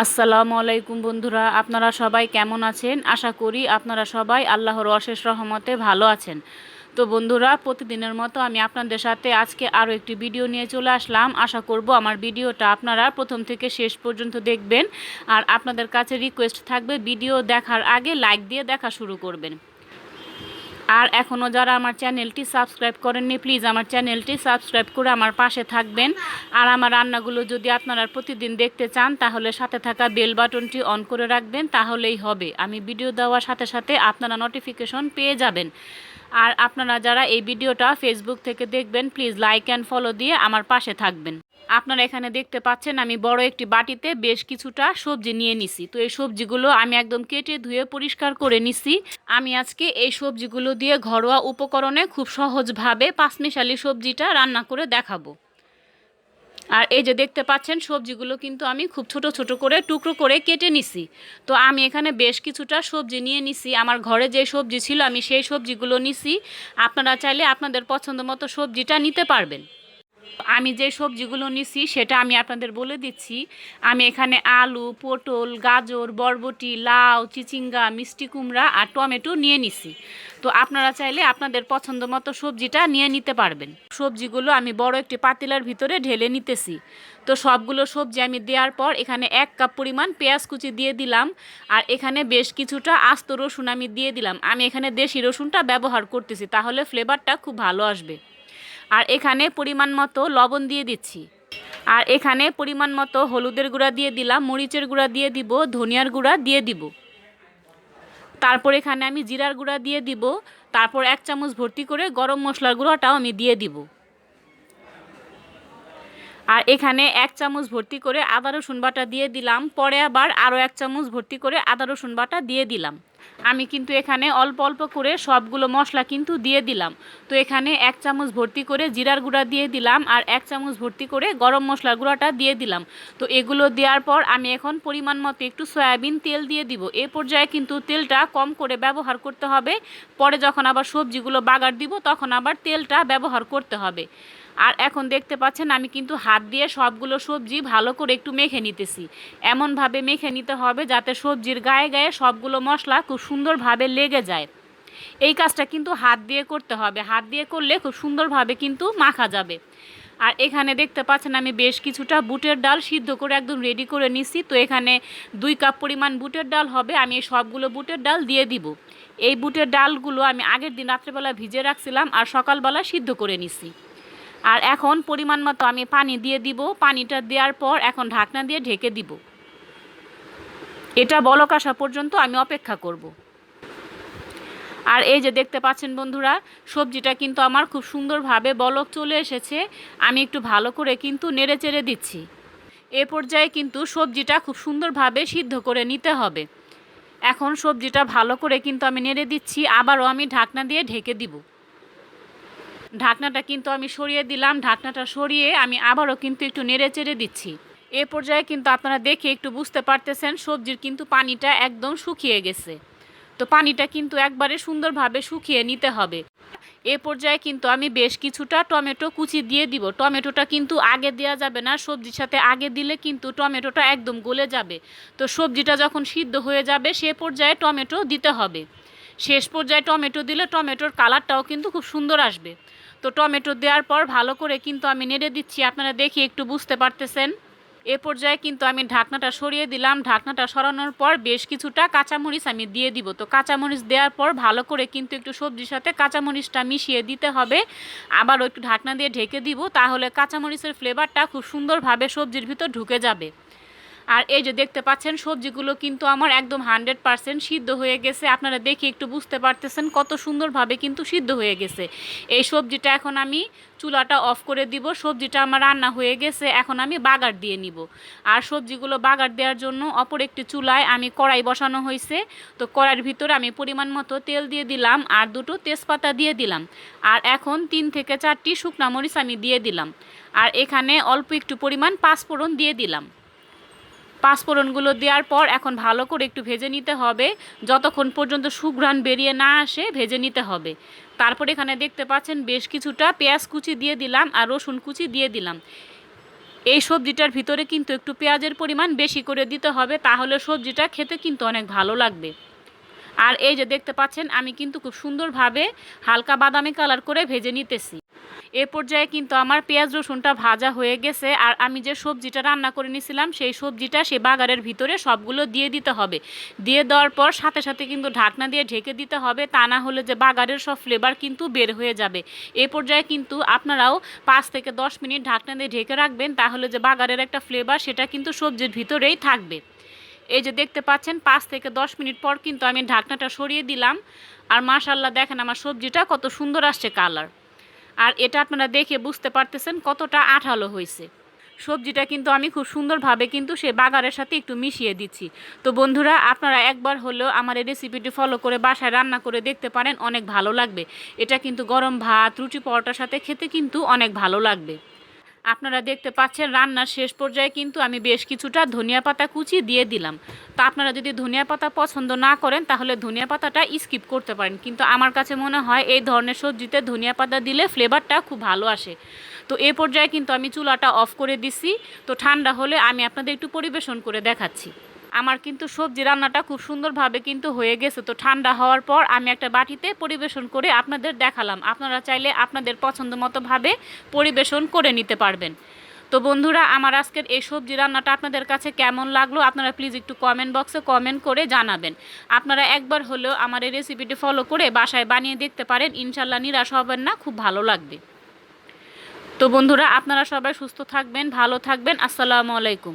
আসসালামু আলাইকুম বন্ধুরা, আপনারা সবাই কেমন আছেন? আশা করি আপনারা সবাই আল্লাহর অশেষ রহমতে ভালো আছেন। তো বন্ধুরা, প্রতিদিনের মতো আমি আপনাদের সাথে আজকে আরও একটি ভিডিও নিয়ে চলে আসলাম। আশা করব আমার ভিডিওটা আপনারা প্রথম থেকে শেষ পর্যন্ত দেখবেন। আর আপনাদের কাছে রিকোয়েস্ট থাকবে, ভিডিও দেখার আগে লাইক দিয়ে দেখা শুরু করবেন। আর এখনও যারা আমার চ্যানেলটি সাবস্ক্রাইব করেননি প্লিজ আমার চ্যানেলটি সাবস্ক্রাইব করে আমার পাশে থাকবেন। আর আমার রান্নাগুলো যদি আপনারা প্রতিদিন দেখতে চান, তাহলে সাথে থাকা বেল বাটনটি অন করে রাখবেন, তাহলেই হবে। আমি ভিডিও দেওয়ার সাথে সাথে আপনারা নোটিফিকেশন পেয়ে যাবেন। আর আপনারা যারা এই ভিডিওটা ফেসবুক থেকে দেখবেন প্লিজ লাইক অ্যান্ড ফলো দিয়ে আমার পাশে থাকবেন। আপনারা এখানে দেখতে পাচ্ছেন আমি বড় একটি বাটিতে বেশ কিছুটা সবজি নিয়ে নিছি। তো এই সবজিগুলো আমি একদম কেটে ধুয়ে পরিষ্কার করে নিছি। আমি আজকে এই সবজিগুলো দিয়ে ঘরোয়া উপকরণে খুব সহজভাবে পাঁচমিশালি সবজিটা রান্না করে দেখাবো। আর এই যে দেখতে পাচ্ছেন, সবজিগুলো কিন্তু আমি খুব ছোট ছোট করে টুকরো করে কেটে নিছি। তো আমি এখানে বেশ কিছুটা সবজি নিয়ে নিছি। আমার ঘরে যে সবজি ছিল, আমি সেই সবজিগুলো নিছি। আপনারা চাইলে আপনাদের পছন্দ মতো সবজিটা নিতে পারবেন। আমি যে সবজিগুলো নিছি, সেটা আমি আপনাদের বলে দিচ্ছি। আমি এখানে আলু, পটল, গাজর, বরবটি, লাউ, চিচিঙ্গা, মিষ্টি কুমড়া আর টমেটো নিয়ে নিছি। তো আপনারা চাইলে আপনাদের পছন্দ মতো সবজিটা নিয়ে নিতে পারবেন। সবজিগুলো আমি বড় একটি পাতিলার ভিতরে ঢেলে নিতেছি। তো সবগুলো সবজি আমি দেওয়ার পর এখানে এক কাপ পরিমাণ পেঁয়াজ কুচি দিয়ে দিলাম আর এখানে বেশ কিছুটা আস্ত রসুন আমি দিয়ে দিলাম। আমি এখানে দেশি রসুনটা ব্যবহার করতেছি, তাহলে ফ্লেভারটা খুব ভালো আসবে। আর এখানে পরিমাণ মতো লবণ দিয়ে দিচ্ছি। আর এখানে পরিমাণ মতো হলুদের গুঁড়া দিয়ে দিলাম, মরিচের গুঁড়া দিয়ে দিব, ধনিয়ার গুঁড়া দিয়ে দিব। তারপর এখানে আমি জিরার গুঁড়া দিয়ে দিব, তারপর এক চামচ ভর্তি করে গরম মশলার গুঁড়াটাও আমি দিয়ে দিব। আর এখানে এক চামচ ভর্তি করে আদা রসুন বাটা দিয়ে দিলাম, পরে আবার আরও এক চামচ ভর্তি করে আদা রসুন বাটা দিয়ে দিলাম। আমি কিন্তু এখানে অল্প অল্প করে সবগুলো মশলা কিন্তু দিয়ে দিলাম। তো এখানে এক চামচ ভর্তি করে জিরার গুঁড়া দিয়ে দিলাম আর এক চামচ ভর্তি করে গরম মশলার গুঁড়াটা দিয়ে দিলাম। তো এগুলো দেওয়ার পর আমি এখন পরিমাণ মতো একটু সয়াবিন তেল দিয়ে দিব। এ পর্যায়ে কিন্তু তেলটা কম করে ব্যবহার করতে হবে। পরে যখন আবার সবজিগুলো বাগার দিব, তখন আবার তেলটা ব্যবহার করতে হবে। আর এখন দেখতে পাচ্ছেন আমি কিন্তু হাত দিয়ে সবগুলো সবজি ভালো করে একটু মেখে নিতেছি। এমনভাবে মেখে নিতে হবে যাতে সবজির গায়ে গায়ে সবগুলো মশলা খুব সুন্দরভাবে লেগে যায়। এই কাজটা কিন্তু হাত দিয়ে করতে হবে। হাত দিয়ে করলে খুব সুন্দরভাবে কিন্তু মাখা যাবে। আর এখানে দেখতে পাচ্ছেন আমি বেশ কিছুটা বুটের ডাল সিদ্ধ করে একদম রেডি করে নিছি। তো এখানে দুই কাপ পরিমাণ বুটের ডাল হবে। আমি এই সবগুলো বুটের ডাল দিয়ে দিব। এই বুটের ডালগুলো আমি আগের দিন রাত্রেবেলা ভিজে রাখছিলাম আর সকালবেলা সিদ্ধ করে নিছি। আর এখন পরিমাণ মতো আমি পানি দিয়ে দিব। পানিটা দেওয়ার পর এখন ঢাকনা দিয়ে ঢেকে দিব। এটা বলক আসা পর্যন্ত আমি অপেক্ষা করব। আর এই যে দেখতে পাচ্ছেন বন্ধুরা, সবজিটা কিন্তু আমার খুব সুন্দরভাবে বলক চলে এসেছে। আমি একটু ভালো করে কিন্তু নেড়ে চেড়ে দিচ্ছি। এ পর্যায়ে কিন্তু সবজিটা খুব সুন্দরভাবে সিদ্ধ করে নিতে হবে। এখন সবজিটা ভালো করে কিন্তু আমি নেড়ে দিচ্ছি। আবারও আমি ঢাকনা দিয়ে ঢেকে দিব। ঢাকনাটা কিন্তু আমি সরিয়ে দিলাম, ঢাকনাটা সরিয়ে আমি আবারও কিন্তু একটু নেড়ে চেড়ে দিচ্ছি। এ পর্যায়ে কিন্তু আপনারা দেখে একটু বুঝতে পারতেছেন, সবজির কিন্তু পানিটা একদম শুকিয়ে গেছে। তো পানিটা কিন্তু একবারে সুন্দরভাবে শুকিয়ে নিতে হবে। এ পর্যায়ে কিন্তু আমি বেশ কিছুটা টমেটো কুচি দিয়ে দিব। টমেটোটা কিন্তু আগে দেওয়া যাবে না, সবজির সাথে আগে দিলে কিন্তু টমেটোটা একদম গলে যাবে। তো সবজিটা যখন সিদ্ধ হয়ে যাবে, সে পর্যায়ে টমেটো দিতে হবে। শেষ পর্যায়ে টমেটো দিলে টমেটোর কালারটাও কিন্তু খুব সুন্দর আসবে। তো টমেটো দেওয়ার পর ভালো করে কিন্তু আমি নেড়ে দিচ্ছি। আপনারা দেখি একটু বুঝতে পারতেছেন। এ পর্যায়ে কিন্তু আমি ঢাকনাটা সরিয়ে দিলাম। ঢাকনাটা সরানোর পর বেশ কিছুটা কাঁচামরিচ আমি দিয়ে দিব। তো কাঁচামরিচ দেওয়ার পর ভালো করে কিন্তু একটু সবজির সাথে কাঁচামরিচটা মিশিয়ে দিতে হবে। আবার একটু ঢাকনা দিয়ে ঢেকে দিব, তাহলে কাঁচামরিচের ফ্লেভারটা খুব সুন্দরভাবে সবজির ভিতর ঢুকে যাবে। আর এই যে দেখতে পাচ্ছেন, সবজিগুলো কিন্তু আমার একদম হান্ড্রেড পারসেন্ট সিদ্ধ হয়ে গেছে। আপনারা দেখে একটু বুঝতে পারতেছেন কত সুন্দরভাবে কিন্তু সিদ্ধ হয়ে গেছে। এই সবজিটা এখন আমি চুলাটা অফ করে দিব। সবজিটা আমার রান্না হয়ে গেছে, এখন আমি বাগার দিয়ে নিব। আর সবজিগুলো বাগার দেওয়ার জন্য অপর একটি চুলায় আমি কড়াই বসানো হয়েছে। তো কড়াইয়ের ভিতরে আমি পরিমাণ মতো তেল দিয়ে দিলাম আর দুটো তেজপাতা দিয়ে দিলাম। আর এখন তিন থেকে চারটি শুকনা মরিচ আমি দিয়ে দিলাম। আর এখানে অল্প একটু পরিমাণ পাঁচফোড়ন দিয়ে দিলাম। পাঁচফোড়নগুলো দেওয়ার পর এখন ভালো করে একটু ভেজে নিতে হবে। যতক্ষণ পর্যন্ত সুঘ্রাণ বেরিয়ে না আসে, ভেজে নিতে হবে। তারপর এখানে দেখতে পাচ্ছেন বেশ কিছুটা পেঁয়াজ কুচি দিয়ে দিলাম আর রসুন কুচি দিয়ে দিলাম। এই সবজিটার ভিতরে কিন্তু একটু পেঁয়াজের পরিমাণ বেশি করে দিতে হবে, তাহলে সবজিটা খেতে কিন্তু অনেক ভালো লাগবে। আর এই যে দেখতে পাচ্ছেন, আমি কিন্তু খুব সুন্দরভাবে হালকা বাদামি কালার করে ভেজে নিতেছি। এ পর্যায়ে কিন্তু আমার পেঁয়াজ রসুনটা ভাজা হয়ে গেছে আর আমি যে সবজিটা রান্না করে নিয়েছিলাম সেই সবজিটা সে বাগারের ভিতরে সবগুলো দিয়ে দিতে হবে। দিয়ে দেওয়ার পর সাথে সাথে কিন্তু ঢাকনা দিয়ে ঢেকে দিতে হবে, তা না হলে যে বাগারের সব ফ্লেভার কিন্তু বের হয়ে যাবে। এ পর্যায়ে কিন্তু আপনারাও পাঁচ থেকে দশ মিনিট ঢাকনা দিয়ে ঢেকে রাখবেন, তাহলে যে বাগারের একটা ফ্লেভার সেটা কিন্তু সবজির ভিতরেই থাকবে। এই যে দেখতে পাচ্ছেন, পাঁচ থেকে দশ মিনিট পর কিন্তু আমি ঢাকনাটা সরিয়ে দিলাম। আর মাশাল্লাহ দেখেন আমার সবজিটা কত সুন্দর আসছে কালার আর এটা আপনারা দেখে বুঝতে পারতেছেন কতটা আঠালো হয়েছে। সবজিটা কিন্তু আমি খুব সুন্দরভাবে কিন্তু সে বাগারের সাথে একটু মিশিয়ে দিচ্ছি। তো বন্ধুরা, আপনারা একবার হলেও আমার এই রেসিপিটি ফলো করে বাসায় রান্না করে দেখতে পারেন, অনেক ভালো লাগবে। এটা কিন্তু গরম ভাত, রুটি পরোটার সাথে খেতে কিন্তু অনেক ভালো লাগবে। আপনারা দেখতে পাচ্ছেন রান্নার শেষ পর্যায়ে কিন্তু আমি বেশ কিছুটা ধনিয়া পাতা কুচি দিয়ে দিলাম। তো আপনারা যদি ধনিয়া পাতা পছন্দ না করেন, তাহলে ধনিয়া পাতাটা স্কিপ করতে পারেন। কিন্তু আমার কাছে মনে হয় এই ধরনের সবজিতে ধনিয়া পাতা দিলে ফ্লেভারটা খুব ভালো আসে। তো এ পর্যায়ে কিন্তু আমি চুলাটা অফ করে দিছি তো ঠান্ডা হলে আমি আপনাদের একটু পরিবেশন করে দেখাচ্ছি। আমার কিন্তু সবজি রান্নাটা খুব সুন্দরভাবে কিন্তু হয়ে গেছে। তো ঠান্ডা হওয়ার পর আমি একটা বাটিতে পরিবেশন করে আপনাদের দেখালাম। আপনারা চাইলে আপনাদের পছন্দ মতোভাবে পরিবেশন করে নিতে পারবেন। তো বন্ধুরা, আমার আজকের এই সবজি রান্নাটা আপনাদের কাছে কেমন লাগল? আপনারা প্লিজ একটু কমেন্ট বক্সে কমেন্ট করে জানাবেন। আপনারা একবার হলেও আমার এই রেসিপিটি ফলো করে বাসায় বানিয়ে দেখতে পারেন। ইনশাল্লাহ নিরাশ হবেন না, খুব ভালো লাগবে। তো বন্ধুরা, আপনারা সবাই সুস্থ থাকবেন, ভালো থাকবেন। আসসালামু আলাইকুম।